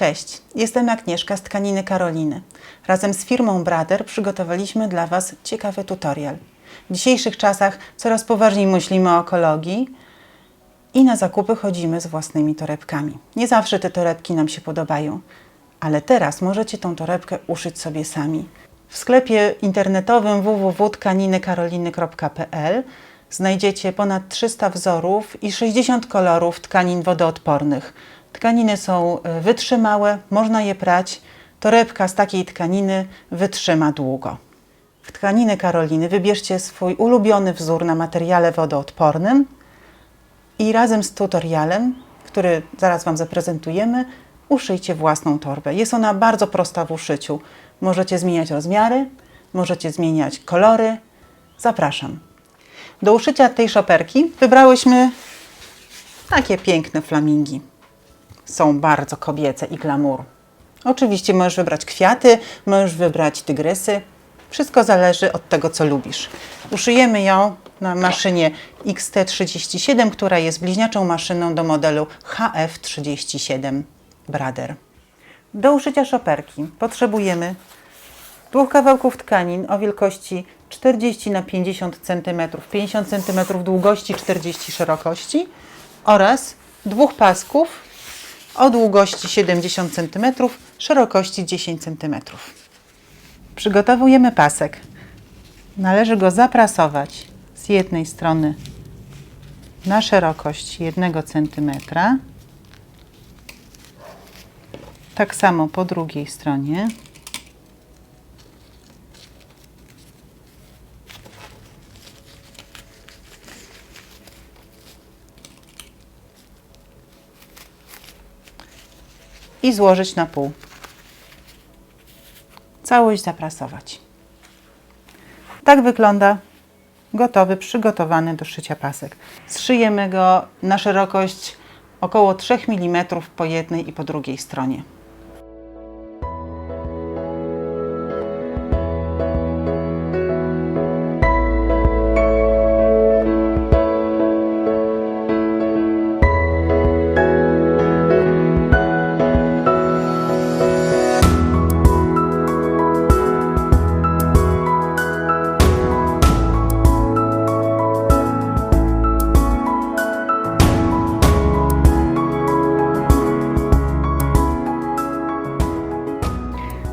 Cześć, jestem Agnieszka z Tkaniny Karoliny. Razem z firmą Brader przygotowaliśmy dla Was ciekawy tutorial. W dzisiejszych czasach coraz poważniej myślimy o ekologii i na zakupy chodzimy z własnymi torebkami. Nie zawsze te torebki nam się podobają, ale teraz możecie tą torebkę uszyć sobie sami. W sklepie internetowym www.tkaniny.karoliny.pl znajdziecie ponad 300 wzorów i 60 kolorów tkanin wodoodpornych. Tkaniny są e, wytrzymałe, można je prać. Torebka z takiej tkaniny wytrzyma długo. W tkaniny Karoliny wybierzcie swój ulubiony wzór na materiale wodoodpornym i razem z tutorialem, który zaraz Wam zaprezentujemy, uszyjcie własną torbę. Jest ona bardzo prosta w uszyciu. Możecie zmieniać rozmiary, możecie zmieniać kolory. Zapraszam. Do uszycia tej szoperki wybrałyśmy takie piękne flamingi. Są bardzo kobiece i glamour. Oczywiście możesz wybrać kwiaty, możesz wybrać tygrysy. Wszystko zależy od tego, co lubisz. Uszyjemy ją na maszynie XT37, która jest bliźniaczą maszyną do modelu HF37 Brader. Do uszycia szoperki potrzebujemy dwóch kawałków tkanin o wielkości 40 na 50 cm, 50 cm długości, 40 szerokości oraz dwóch pasków o długości 70 cm, szerokości 10 cm. Przygotowujemy pasek. Należy go zaprasować z jednej strony na szerokość 1 cm, tak samo po drugiej stronie. I złożyć na pół. Całość zaprasować. Tak wygląda gotowy, przygotowany do szycia pasek. Zszyjemy go na szerokość około 3 mm po jednej i po drugiej stronie.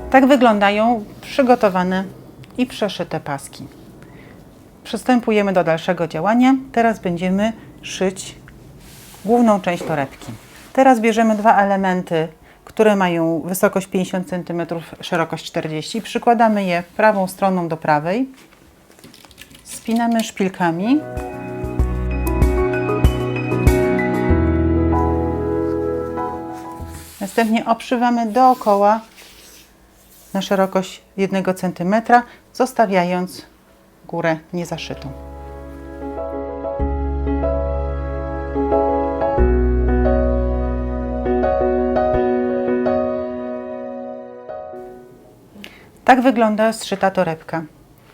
Tak wyglądają przygotowane i przeszyte paski. Przystępujemy do dalszego działania. Teraz będziemy szyć główną część torebki. Teraz bierzemy dwa elementy, które mają wysokość 50 cm, szerokość 40 Przykładamy je prawą stroną do prawej. Spinamy szpilkami. Następnie obszywamy dookoła na szerokość 1 cm, zostawiając górę niezaszytą. Tak wygląda zszyta torebka.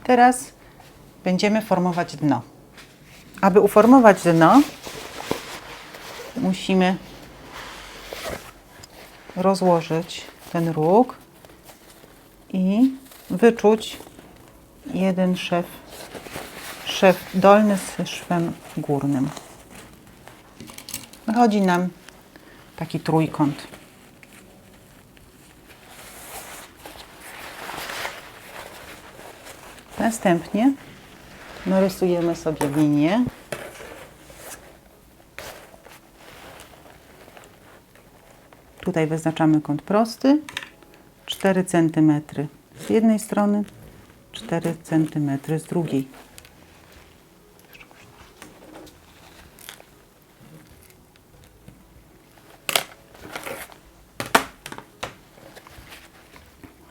Teraz będziemy formować dno. Aby uformować dno, musimy rozłożyć ten róg i wyczuć jeden szef, szef dolny z szwem górnym. Wychodzi nam taki trójkąt. Następnie narysujemy sobie linię. Tutaj wyznaczamy kąt prosty. 4 cm z jednej strony, 4 cm z drugiej.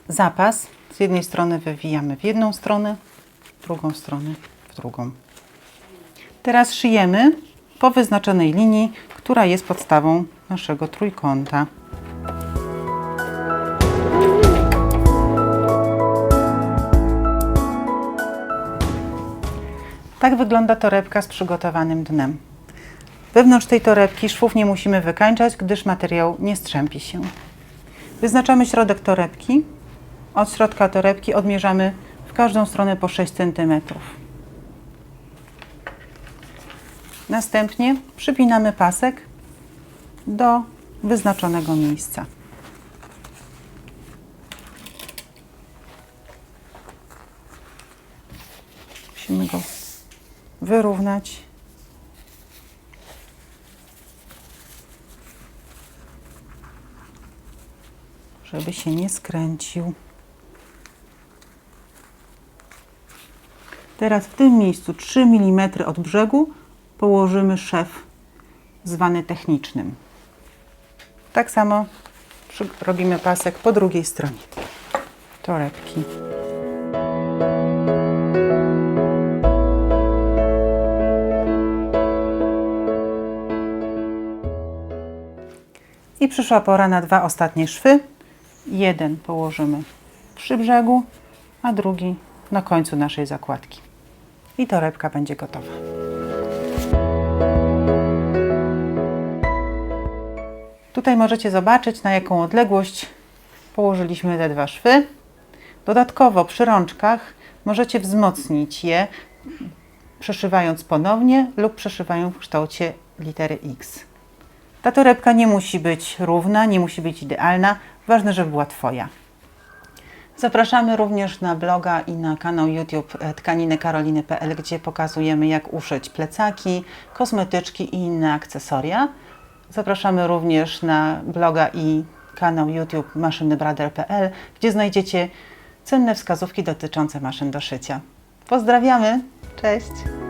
Zapas z jednej strony wywijamy w jedną stronę, w drugą stronę w drugą. Teraz szyjemy po wyznaczonej linii, która jest podstawą naszego trójkąta. Tak wygląda torebka z przygotowanym dnem. Wewnątrz tej torebki szwów nie musimy wykańczać, gdyż materiał nie strzępi się. Wyznaczamy środek torebki. Od środka torebki odmierzamy w każdą stronę po 6 cm. Następnie przypinamy pasek do wyznaczonego miejsca. Musimy go wyrównać. Żeby się nie skręcił. Teraz w tym miejscu 3 mm od brzegu położymy szef zwany technicznym. Tak samo robimy pasek po drugiej stronie torebki. I przyszła pora na dwa ostatnie szwy. Jeden położymy przy brzegu, a drugi na końcu naszej zakładki. I torebka będzie gotowa. Tutaj możecie zobaczyć, na jaką odległość położyliśmy te dwa szwy. Dodatkowo przy rączkach możecie wzmocnić je, przeszywając ponownie lub przeszywając w kształcie litery X. Ta torebka nie musi być równa, nie musi być idealna. Ważne, żeby była Twoja. Zapraszamy również na bloga i na kanał YouTube tkaninykaroliny.pl, gdzie pokazujemy jak uszyć plecaki, kosmetyczki i inne akcesoria. Zapraszamy również na bloga i kanał YouTube maszynybrother.pl, gdzie znajdziecie cenne wskazówki dotyczące maszyn do szycia. Pozdrawiamy, cześć!